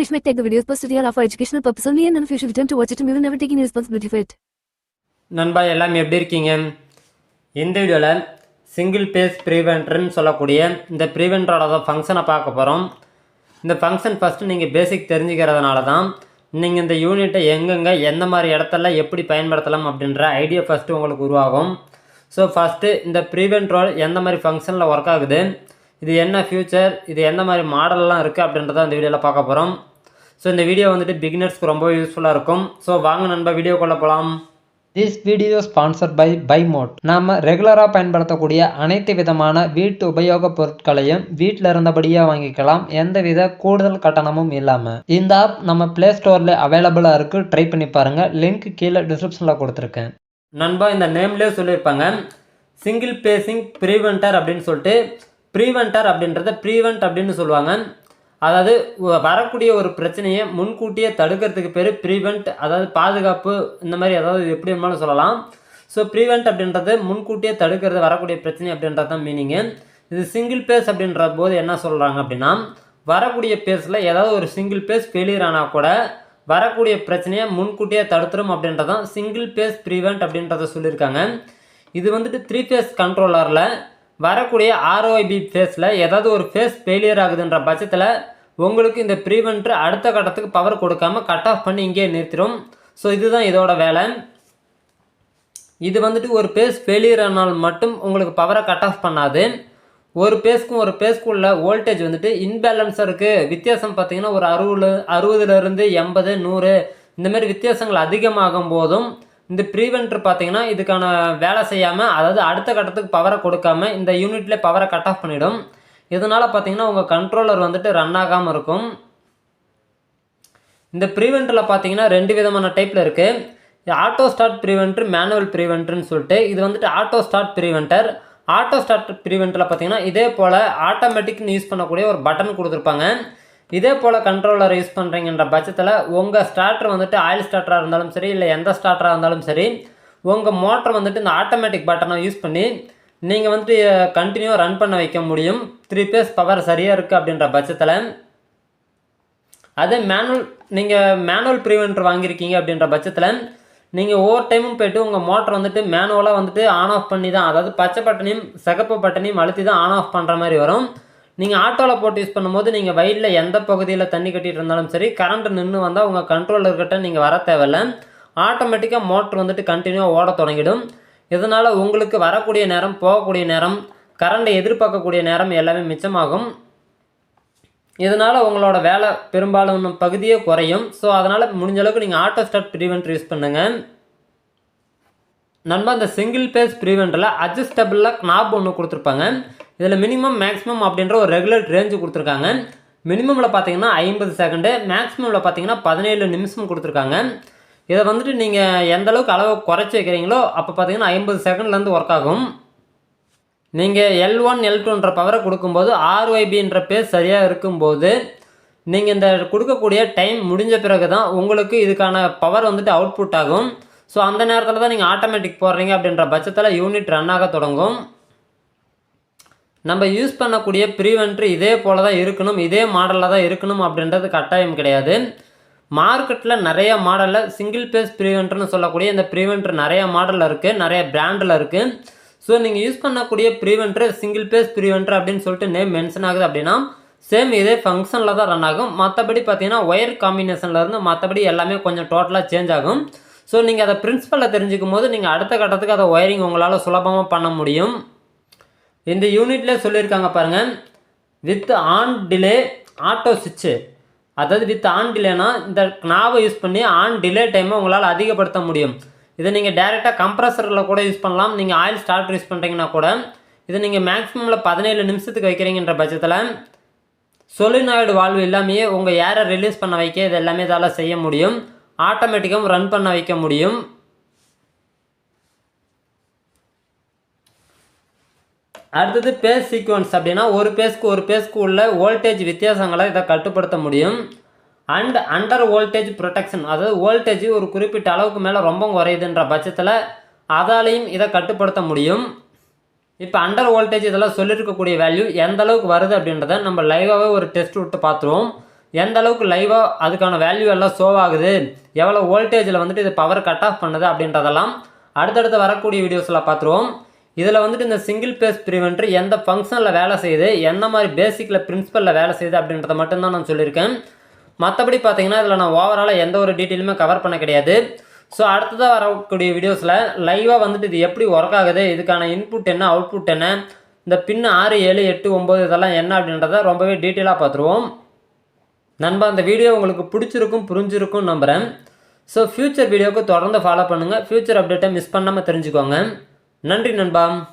English might take the videos posted here are for educational purpose only and if you should attempt to watch it, we will never take any responsibility for it. நண்பா எல்லாம் எப்படி இருக்கீங்க? இந்த வீடியோவில் single phase ப்ரீவென்டர்னு சொல்லக்கூடிய இந்த ப்ரீவென்டரோட ஃபங்க்ஷனை பார்க்க போகிறோம் இந்த ஃபங்க்ஷன் ஃபஸ்ட்டு நீங்கள் பேசிக் தெரிஞ்சுக்கிறதுனால தான் நீங்கள் இந்த யூனிட்டை எங்கெங்கே எந்த மாதிரி இடத்துல எப்படி பயன்படுத்தலாம் அப்படின்ற ஐடியா ஃபஸ்ட்டு உங்களுக்கு உருவாகும். ஸோ ஃபஸ்ட்டு இந்த ப்ரீவென்ட்ரோல் எந்த மாதிரி ஃபங்க்ஷனில் ஒர்க் ஆகுது இது என்ன ஃபியூச்சர் இது எந்த மாதிரி மாடல்லாம் இருக்குது அப்படின்றத இந்த வீடியோவில் பார்க்க போகிறோம் ஸோ இந்த வீடியோ வந்துட்டு பிகினர்ஸ்க்கு ரொம்ப யூஸ்ஃபுல்லாக இருக்கும். ஸோ வாங்க நண்பா வீடியோக்குள்ளே போகலாம் திஸ் வீடியோ ஸ்பான்சர்ட் பை பைமோட் நாம ரெகுலராக பயன்படுத்தக்கூடிய அனைத்து விதமான வீட்டு உபயோகப் பொருட்களையும் வீட்டில் இருந்தபடியே வாங்கிக்கலாம். எந்தவித கூடுதல் கட்டணமும் இல்லாமல் இந்த ஆப் நம்ம ப்ளே ஸ்டோரில் அவைலபிளாக இருக்குது ட்ரை பண்ணி பாருங்க. லிங்க் கீழே டிஸ்கிரிப்ஷனில் கொடுத்துருக்கேன். நண்பா இந்த நேம்லேயே சொல்லியிருப்பாங்க. சிங்கிள் பேசிங் ப்ரீவென்டர் அப்படின்னு சொல்லிட்டு ப்ரீவென்டர் அப்படின்றத ப்ரீவென்ட் அப்படின்னு சொல்லுவாங்க. அதாவது வ- வரக்கூடிய ஒரு பிரச்சனையை முன்கூட்டியே தடுக்கிறதுக்கு பேர் ப்ரீவென்ட் அதாவது பாதுகாப்பு இந்த மாதிரி அதாவது எப்படி வேணாலும் சொல்லலாம். ஸோ ப்ரீவென்ட் அப்படின்றது முன்கூட்டியே தடுக்கிறது வரக்கூடிய பிரச்சனை அப்படின்றது தான் மீனிங்கு இது சிங்கிள் பேஸ் அப்படின்ற போது என்ன சொல்கிறாங்க அப்படின்னா வரக்கூடிய பேஸில் ஏதாவது ஒரு சிங்கிள் பேஸ் ஃபெயிலியர் ஆனால் கூட வரக்கூடிய பிரச்சனையை முன்கூட்டியே தடுத்துரும் அப்படின்றதான் சிங்கிள் பேஸ் ப்ரிவெண்ட் அப்படின்றத சொல்லியிருக்காங்க. இது வந்துட்டு த்ரீ ஃபேஸ் கண்ட்ரோலரில் வரக்கூடிய ஆர்ஓபி ஃபேஸில் ஏதாவது ஒரு ஃபேஸ் ஃபெயிலியர் ஆகுதுன்ற பட்சத்தில் உங்களுக்கு இந்த ப்ரீவென்ட்ரு அடுத்த கட்டத்துக்கு பவர் கொடுக்காம கட் ஆஃப் பண்ணி இங்கேயே நிறுத்திடும் ஸோ இதுதான் இதோட வேலை. இது வந்துட்டு ஒரு பேஸ் ஃபெயிலியர் ஆனால் மட்டும் உங்களுக்கு பவரை கட் ஆஃப் பண்ணாது. ஒரு பேஸ்க்கும் ஒரு பேஸ்க்கும் உள்ள வோல்டேஜ் வந்துட்டு இன்பேலன்ஸாக இருக்குது வித்தியாசம் பார்த்தீங்கன்னா ஒரு அறுபது அறுபதுலேருந்து எண்பது நூறு இந்தமாரி வித்தியாசங்கள் அதிகமாகும் போதும் இந்த ப்ரீவென்ட்ரு பார்த்தீங்கன்னா இதுக்கான வேலை செய்யாமல் அதாவது அடுத்த கட்டத்துக்கு பவரை கொடுக்காம இந்த யூனிட்லேயே பவரை கட் ஆஃப் பண்ணிடும். இதனால் பார்த்தீங்கன்னா உங்கள் கண்ட்ரோலர் வந்துட்டு ரன் ஆகாமல் இருக்கும். இந்த ப்ரீவென்டரில் பார்த்தீங்கன்னா ரெண்டு விதமான டைப்பில் இருக்குது ஆட்டோ ஸ்டார்ட் ப்ரிவென்டர் மேனுவல் ப்ரிவென்டர்னு சொல்லிட்டு இது வந்துட்டு auto start preventer auto start ப்ரிவென்டரில் பார்த்தீங்கன்னா இதே போல் ஆட்டோமேட்டிக்னு யூஸ் பண்ணக்கூடிய ஒரு பட்டன் கொடுத்துருப்பாங்க. இதே போல் கண்ட்ரோலர் யூஸ் பண்ணுறீங்கன்ற பட்சத்தில் உங்கள் ஸ்டார்டர் வந்துட்டு ஆயில் ஸ்டார்டராக இருந்தாலும் சரி இல்லை எந்த ஸ்டார்டராக இருந்தாலும் சரி உங்கள் மோட்டர் வந்துட்டு இந்த ஆட்டோமேட்டிக் பட்டனை யூஸ் பண்ணி நீங்கள் வந்துட்டு கண்டினியூவாக ரன் பண்ண வைக்க முடியும். த்ரீ பேஸ் பவர் சரியாக இருக்குது அப்படின்ற பட்சத்தில் அதே மேனுவல் நீங்கள் மேனுவல் ப்ரிவென்டர் வாங்கியிருக்கீங்க அப்படின்ற பட்சத்தில் நீங்கள் ஒவ்வொரு டைமும் போய்ட்டு உங்கள் மோட்டர் வந்துட்டு மேனுவலாக வந்துட்டு ஆன் ஆஃப் பண்ணி தான் அதாவது பச்சை பட்டனையும் சிகப்பு பட்டனையும் அழுத்தி தான் ஆன் ஆஃப் பண்ணுற மாதிரி வரும். நீங்கள் ஆட்டோவில் போட்டு யூஸ் பண்ணும்போது நீங்கள் வயலில் எந்த பகுதியில் தண்ணி கட்டிகிட்டு இருந்தாலும் சரி கரண்ட் நின்று வந்தால் உங்கள் கண்ட்ரோலர்கிட்ட நீங்கள் வர தேவையில்ல. ஆட்டோமேட்டிக்காக மோட்ரு வந்துட்டு கண்டினியூவாக ஓட தொடங்கிடும். இதனால் உங்களுக்கு வரக்கூடிய நேரம் போகக்கூடிய நேரம் கரண்டை எதிர்பார்க்கக்கூடிய நேரம் எல்லாமே மிச்சமாகும். இதனால் உங்களோட வேலை பெரும்பாலான பகுதியே குறையும். ஸோ அதனால் முடிஞ்ச அளவுக்கு நீங்கள் ஆட்டோ ஸ்டார்ட் ப்ரீவெண்ட் யூஸ் பண்ணுங்கள் நண்பா இந்த சிங்கிள் பேஸ் ப்ரீவெண்டில் அட்ஜஸ்டபிளில் நாப் ஒன்று கொடுத்துருப்பாங்க. இதில் மினிமம் மேக்ஸிமம் அப்படின்ற ஒரு ரெகுலர் ரேஞ்சு கொடுத்துருக்காங்க. மினிமமில் பார்த்தீங்கன்னா ஐம்பது செகண்டு மேக்ஸிமமில் பார்த்தீங்கன்னா பதினேழு நிமிஷம் கொடுத்துருக்காங்க. இதை வந்துட்டு நீங்கள் எந்தளவுக்கு அளவை அளவு குறைச்சி வைக்கிறீங்களோ அப்போ பார்த்தீங்கன்னா ஐம்பது செகண்ட்லேருந்து ஒர்க் ஆகும். நீங்கள் எல் ஒன் எல் டூன்ற பவரை கொடுக்கும்போது ஆர்ஒய்பின்ற பேர் சரியாக இருக்கும்போது நீங்கள் இந்த கொடுக்கக்கூடிய டைம் முடிஞ்ச பிறகு தான் உங்களுக்கு இதுக்கான பவர் வந்துட்டு அவுட்புட் ஆகும். ஸோ அந்த நேரத்தில் தான் நீங்கள் ஆட்டோமேட்டிக் போடுறீங்க அப்படின்ற பட்சத்தில் யூனிட் ரன் ஆக தொடங்கும். நம்ம யூஸ் பண்ணக்கூடிய ப்ரீவென்ட்ரு இதே போல் தான் இருக்கணும் இதே மாடலில் தான் இருக்கணும் அப்படின்றது கட்டாயம் கிடையாது. மார்க்கெட்டில் நிறைய மாடலில் சிங்கிள் பேஸ் ப்ரிவென்டர்னு சொல்லக்கூடிய இந்த ப்ரிவென்டர் நிறைய மாடலில் இருக்குது நிறைய பிராண்டில் இருக்குது ஸோ நீங்கள் யூஸ் பண்ணக்கூடிய ப்ரிவென்டர் சிங்கிள் பேஸ் ப்ரிவென்டர் அப்படின்னு சொல்லிட்டு நேம் மென்ஷன் ஆகுது அப்படின்னா சேம் இதே ஃபங்க்ஷனில் தான் ரன் ஆகும். மற்றபடி பார்த்தீங்கன்னா ஒயர் காம்பினேஷன்லேருந்து மற்றபடி எல்லாமே கொஞ்சம் டோட்டலாக சேஞ்ச் ஆகும். ஸோ நீங்கள் அதை பிரின்சிபலில் தெரிஞ்சுக்கும் போது நீங்கள் அடுத்த கட்டத்துக்கு அதை ஒயரிங் உங்களால் சுலபமாக பண்ண முடியும். இந்த யூனிட்லேயே சொல்லியிருக்காங்க பாருங்கள் வித் ஆன் டிலே ஆட்டோ சுவிட்சு அதாவது வித் ஆன் டிலேனா இந்த நாவை யூஸ் பண்ணி ஆன் டிலே டைமை உங்களால் அதிகப்படுத்த முடியும். இதை நீங்கள் டேரெக்டாக கம்ப்ரஸரில் கூட யூஸ் பண்ணலாம். நீங்கள் ஆயில் ஸ்டார்ட் யூஸ் பண்ணுறீங்கன்னா கூட இதை நீங்கள் மேக்ஸிமமில் பதினேழு நிமிஷத்துக்கு வைக்கிறீங்கன்ற பட்சத்தில் சொலினாய்டு வால்வு எல்லாமே உங்கள் ஏரை ரிலீஸ் பண்ண வைக்க இது எல்லாமே இதால் செய்ய முடியும். ஆட்டோமேட்டிக்காகவும் ரன் பண்ண வைக்க முடியும். அடுத்தது பேஸ் சீக்வன்ஸ் அப்படின்னா ஒரு பேஸ்க்கு ஒரு பேஸ்க்கு உள்ள வோல்டேஜ் வித்தியாசங்களை இதை கட்டுப்படுத்த முடியும். அண்ட் அண்டர் வோல்டேஜ் ப்ரொடெக்ஷன் அதாவது வோல்டேஜ் ஒரு குறிப்பிட்ட அளவுக்கு மேலே ரொம்ப குறையுதுன்ற பட்சத்தில் அதாலையும் இதை கட்டுப்படுத்த முடியும். இப்போ அண்டர் வோல்டேஜ் இதெல்லாம் சொல்லியிருக்கக்கூடிய வேல்யூ எந்த அளவுக்கு வருது அப்படின்றத நம்ம லைவாகவே ஒரு டெஸ்ட் விட்டு பார்த்துருவோம் எந்த அளவுக்கு லைவாக அதுக்கான வேல்யூ எல்லாம் ஷோ ஆகுது எவ்வளோ வோல்டேஜில் வந்துட்டு இது பவர் கட் ஆஃப் பண்ணுது அப்படின்றதெல்லாம் அடுத்தடுத்து வரக்கூடிய வீடியோஸில் பார்த்துருவோம் இதில் வந்துட்டு இந்த சிங்கிள் பேஸ் ப்ரிவென்டர் எந்த ஃபங்க்ஷனில் வேலை செய்யுது எந்த மாதிரி பேசிக்கில் பிரின்சிபலில் வேலை செய்யுது அப்படின்றத மட்டும்தான் நான் சொல்லியிருக்கேன். மற்றபடி பார்த்தீங்கன்னா இதில் நான் ஓவராலாக எந்த ஒரு டீட்டெயிலுமே கவர் பண்ண கிடையாது. ஸோ அடுத்ததாக வரக்கூடிய வீடியோஸில் லைவாக வந்துட்டு இது எப்படி ஒர்க் ஆகுது இதுக்கான இன்புட் என்ன அவுட்புட் என்ன இந்த பின் ஆறு ஏழு எட்டு ஒம்பது இதெல்லாம் என்ன அப்படின்றத ரொம்பவே டீட்டெயிலாக பார்த்துருவோம் நண்பா அந்த வீடியோ உங்களுக்கு பிடிச்சிருக்கும் புரிஞ்சிருக்கும் நம்புகிறேன் ஸோ ஃப்யூச்சர் வீடியோவுக்கு தொடர்ந்து ஃபாலோ பண்ணுங்கள் ஃப்யூச்சர் அப்டேட்டை மிஸ் பண்ணாமல் தெரிஞ்சுக்கோங்க. நன்றி நண்பா.